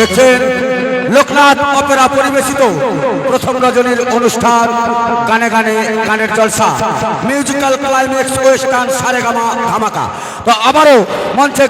দেখছেন লোকনাথ অপেরা পরিবেশিত। প্রথম রজনীর অনুষ্ঠান গানে গানে গানের জলসা। মিউজিক্যাল ক্লাইম্যাক্স ওয়েস্টার্ন সারেগামা ধামাকা। তো আবারও মঞ্চে